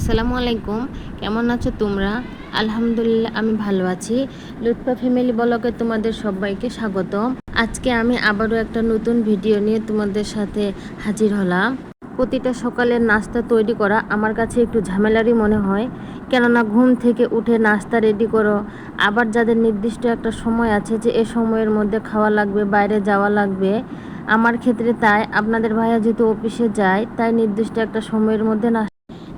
আসসালামু আলাইকুম। কেমন আছো তোমরা? আলহামদুলিল্লাহ, আমি ভালো আছি। লুৎফা ফ্যামিলি ব্লগে তোমাদের সবাইকে স্বাগতম। আজকে আমি আবারও একটা নতুন ভিডিও নিয়ে তোমাদের সাথে হাজির হলাম। প্রতিটা সকালের নাস্তা তৈরি করা আমার কাছে একটু ঝামেলারই মনে হয়। কেননা ঘুম থেকে উঠে নাস্তা রেডি করো। আবার যাদের নির্দিষ্ট একটা সময় আছে যে এ সময়ের মধ্যে খাওয়া লাগবে, বাইরে যাওয়া লাগবে, আমার ক্ষেত্রে তাই। আপনাদের ভাইয়া যেহেতু অফিসে যায়, তাই নির্দিষ্ট একটা সময়ের মধ্যে না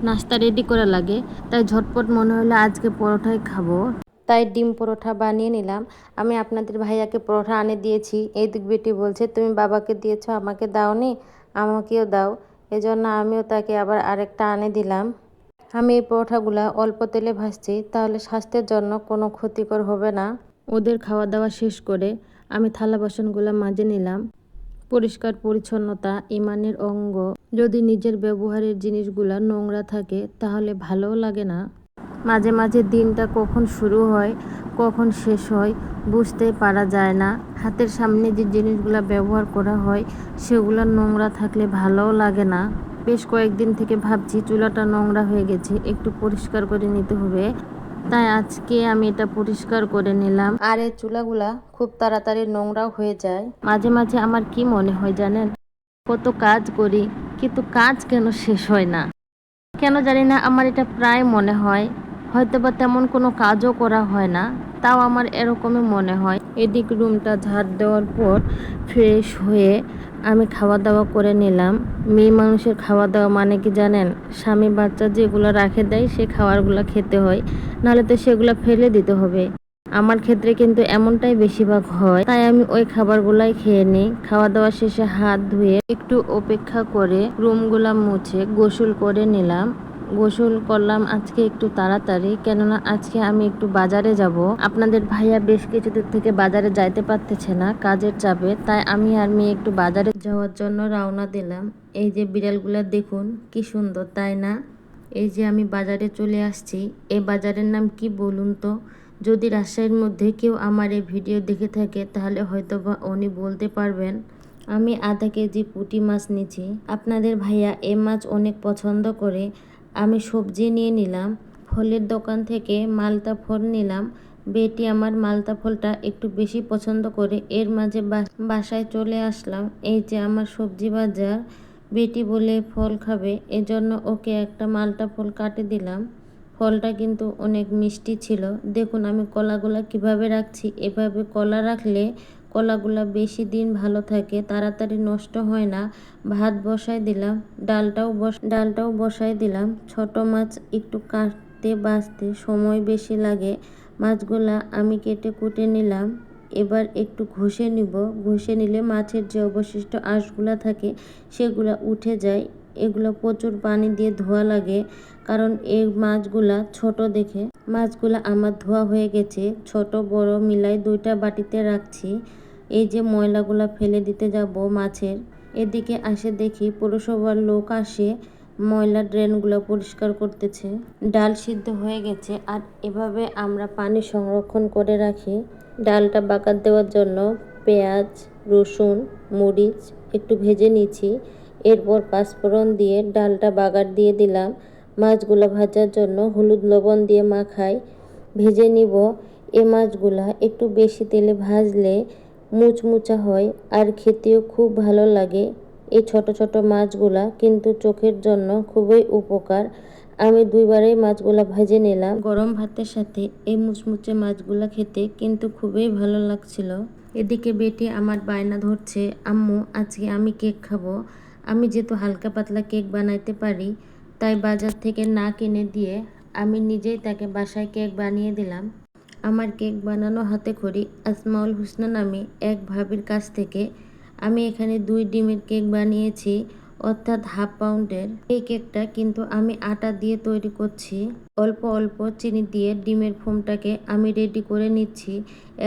নাস্তা রেডি করা লাগে। তাই ঝটপট মনে হলো আজকে পরোটাই খাব। তাই ডিম পরোটা বানিয়ে নিলাম। আমি আপনাদের ভাইয়াকে পরোটা আনে দিয়েছি। এই দিক বেটি বলছে, তুমি বাবাকে দিয়েছ, আমাকে দাওনি, আমাকেও দাও। এজন্য আমিও তাকে আবার আরেকটা আনে দিলাম। আমি এই পরোঠাগুলা অল্প তেলে ভাজছি, তাহলে স্বাস্থ্যের জন্য কোনো ক্ষতিকর হবে না। ওদের খাওয়া দাওয়া শেষ করে আমি থালা বাসনগুলো মাজে নিলাম। পরিষ্কার পরিচ্ছন্নতা ইমানের অঙ্গ। যদি নিজের ব্যবহারের জিনিসগুলা নোংরা থাকে, তাহলে ভালোও লাগে না। মাঝে মাঝে দিনটা কখন শুরু হয়, কখন শেষ হয়, বুঝতে পারা যায় না। হাতের সামনে যে জিনিসগুলা ব্যবহার করা হয়, সেগুলো নোংরা থাকলে ভালোও লাগে না। বেশ কয়েকদিন থেকে ভাবছি চুলাটা নোংরা হয়ে গেছে, একটু পরিষ্কার করে নিতে হবে। তাই আজকে আমি এটা পরিষ্কার করে নিলাম। আর এই চুলাগুলা খুব তাড়াতাড়ি নোংরাও হয়ে যায়। মাঝে মাঝে আমার কি মনে হয় জানেন? কত কাজ করি কিন্তু কাজ কেন শেষ হয় না? কেন জানি না, আমার এটা প্রায় মনে হয়। হয়তো বা তেমন কোনো কাজও করা হয় না, তাও আমার এরকমই মনে হয়। এদিক রুমটা ঝাড় দেওয়ার পর ফ্রেশ হয়ে আমি খাওয়া দাওয়া করে নিলাম। মেয়ে মানুষের খাওয়া দাওয়া মানে কি জানেন? স্বামী বাচ্চা যেগুলো রাখে দেয়, সে খাবারগুলো খেতে হয়। নাহলে তো সেগুলো ফেলে দিতে হবে। আমার ক্ষেত্রে কিন্তু এমনটাই বেশিরভাগ হয়। তাই আমি ওই খাবারগুলাই খেয়ে নিই। খাওয়া দাওয়া শেষে হাত ধুয়ে একটু অপেক্ষা করে রুমগুলা মুছে গোসল করে নিলাম। গোসল করলাম আজকে একটু তাড়াতাড়ি, কেননা আজকে আমি একটু বাজারে যাব। আপনাদের ভাইয়া বেশ কিছুদিন থেকে বাজারে যাইতে পারতেছে না কাজের চাপে, তাই আমি আর মেয়ে একটু বাজারে যাওয়ার জন্য রওনা দিলাম। এই যে বিড়ালগুলা দেখুন, কি সুন্দর, তাই না? এই যে আমি বাজারে চলে আসছি। এই বাজারের নাম কি বলুন তো? যদি রাজশাহীর মধ্যে কেউ আমার এই ভিডিও দেখে থাকে, তাহলে হয়তো বা উনি বলতে পারবেন, আমি আধা কেজি পুঁটি মাছ নিচ্ছি আপনাদের ভাইয়া এ মাছ অনেক পছন্দ করে। আমি সবজি নিয়ে নিলাম, ফলের দোকান থেকে মালতা ফল নিলাম। বেটি আমার মালতা ফলটা একটু বেশি পছন্দ করে। এর মাঝে বাসায় চলে আসলাম। এই যে আমার সবজি বাজার। বেটি বলে ফল খাবে। এজন্য ওকে একটা মালটা ফল কাটে দিলাম। ফলটা কিন্তু অনেক মিষ্টি ছিল। দেখুন আমি কলাগুলা কীভাবে রাখছি। এভাবে কলা রাখলে কলাগুলা বেশি দিন ভালো থাকে, তাড়াতাড়ি নষ্ট হয় না। ভাত বসাই দিলাম, ডালটাও বস ডালটাও বসাই দিলাম। ছোট মাছ একটু কাটতে বাছতে সময় বেশি লাগে। মাছগুলা আমি কেটে কুটে নিলাম। এবার একটু ঘষে নিব। ঘষে নিলে মাছের যে অবশিষ্ট আঁশগুলা থাকে, সেগুলা উঠে যায়। এগুলো প্রচুর পানি দিয়ে ধোয়া লাগে, কারণ এই মাছগুলা ছোট দেখে। মাছগুলা আমার ধোয়া হয়ে গেছে, ছোট, বড় মিলাই দুইটা বাটিতে রাখছি। এই যে ময়লাগুলা ফেলে দিতে যাব মাছের। এদিকে আসে দেখি পৌরসভার লোক আসে, ময়লা ড্রেনগুলো পরিষ্কার করতেছে। ডাল সিদ্ধ হয়ে গেছে, আর এভাবে আমরা পানি সংরক্ষণ করে রাখি। ডালটা বাকার দেওয়ার জন্য পেঁয়াজ, রসুন, মরিচ একটু ভেজে নিচ্ছি। এরপর পাঁচফোড়ন দিয়ে ডালটা বাগার দিয়ে দিলাম। মাছগুলো ভাজার জন্য হলুদ লবণ দিয়ে মাখাই ভেজে নিব। এ মাছগুলা একটু বেশি তেলে ভাজলে মুচমুচা হয় আর খেতেও খুব ভালো লাগে। এই ছোট ছোট মাছগুলা কিন্তু চোখের জন্য খুবই উপকার। আমি দুইবারেই মাছগুলা ভেজে নিলাম। গরম ভাতের সাথে এই মুচমুচে মাছগুলা খেতে কিন্তু খুবই ভালো লাগছিল। এদিকে বেটি আমার বায়না ধরছে, আম্মু, আজকে আমি কেক খাব। আমি যেহেতু হালকা পাতলা কেক বানাইতে পারি, তাই বাজার থেকে না কিনে দিয়ে আমি নিজেই তাকে বাসায় কেক বানিয়ে দিলাম। আমার কেক বানানো হাতে খড়ি আসমাউল হুসনা নামে এক ভাবির কাছ থেকে আমি এখানে দুই ডিমের কেক বানিয়েছি। অর্থাৎ হাফ পাউন্ডের এই কেকটা কিন্তু আমি আটা দিয়ে তৈরি করছি। অল্প অল্প চিনি দিয়ে ডিমের ফোমটাকে আমি রেডি করে নিচ্ছি।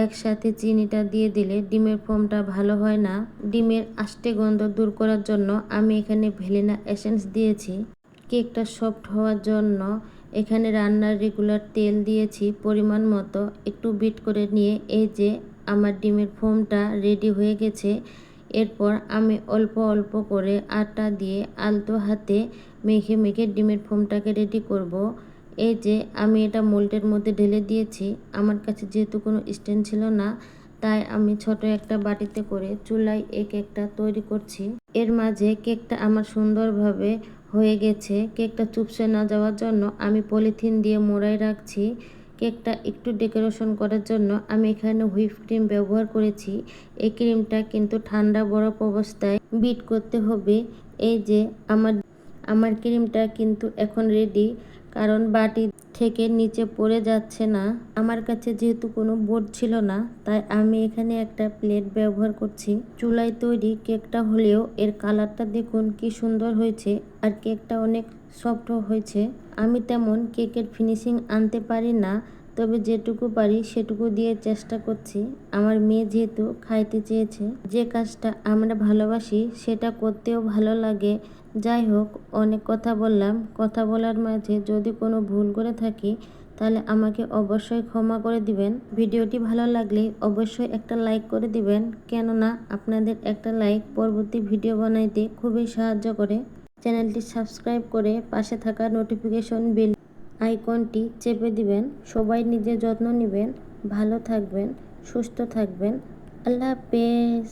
একসাথে চিনিটা দিয়ে দিলে ডিমের ফোমটা ভালো হয় না। ডিমের আষ্টে গন্ধ দূর করার জন্য আমি এখানে ভেলিনা এসেন্স দিয়েছি। কেকটা সফট হওয়ার জন্য এখানে রান্নার রেগুলার তেল দিয়েছি পরিমাণ মতো। একটু বিট করে নিয়ে এই যে আমার ডিমের ফোমটা রেডি হয়ে গেছে। এরপর আমি অল্প অল্প করে আটা দিয়ে আলতো হাতে মেখে মেখে ডিমের ফোমটাকে রেডি করব। এই যে, আমি এটা মোল্টের মধ্যে ঢেলে দিয়েছি। আমার কাছে যেহেতু কোনো স্ট্যান্ড ছিল না, তাই আমি ছোট একটা বাটিতে করে চুলায় এই কেকটা তৈরি করছি। এর মাঝে কেকটা আমার সুন্দরভাবে হয়ে গেছে। কেকটা চুপসে না যাওয়ার জন্য আমি পলিথিন দিয়ে মোড়াই রাখছি। কেকটা একটু ডেকোরেশন করার জন্য আমি এখানে হুইপ ক্রিম ব্যবহার করেছি। এই ক্রিমটা কিন্তু ঠান্ডা বরফ অবস্থায় বিট করতে হবে। এই যে আমার আমার ক্রিমটা কিন্তু এখন রেডি কারণ বাটি থেকে নিচে পড়ে যাচ্ছে না। আমার কাছে যেহেতু কোনো বোর্ড ছিল না, তাই আমি এখানে একটা প্লেট ব্যবহার করছি। চুলায় তৈরি কেকটা হলেও এর কালারটা দেখুন কি সুন্দর হয়েছে আর কেকটা অনেক সফট হয়েছে। আমি তেমন কেকের ফিনিশিং আনতে পারি না, তবে যেটুকু পারি সেটুকু দিয়ে চেষ্টা করছি। আমার মেয়ে যেহেতু খাইতে চেয়েছে, যে কাজটা আমরা ভালোবাসি সেটা করতেও ভালো লাগে। যাই হোক অনেক কথা বললাম। কথা বলার মাঝে যদি কোনো ভুল করে থাকি, তাহলে আমাকে অবশ্যই ক্ষমা করে দিবেন। ভিডিওটি ভালো লাগলে অবশ্যই একটা লাইক করে দিবেন, কেননা আপনাদের একটা লাইক পরবর্তী ভিডিও বানাইতে খুবই সাহায্য করে। চ্যানেলটি সাবস্ক্রাইব করে পাশে থাকা নোটিফিকেশন বেল আইকনটি চেপে দিবেন। সবাই নিজের যত্ন নেবেন। ভালো থাকবেন, সুস্থ থাকবেন। আল্লাহ হাফেজ।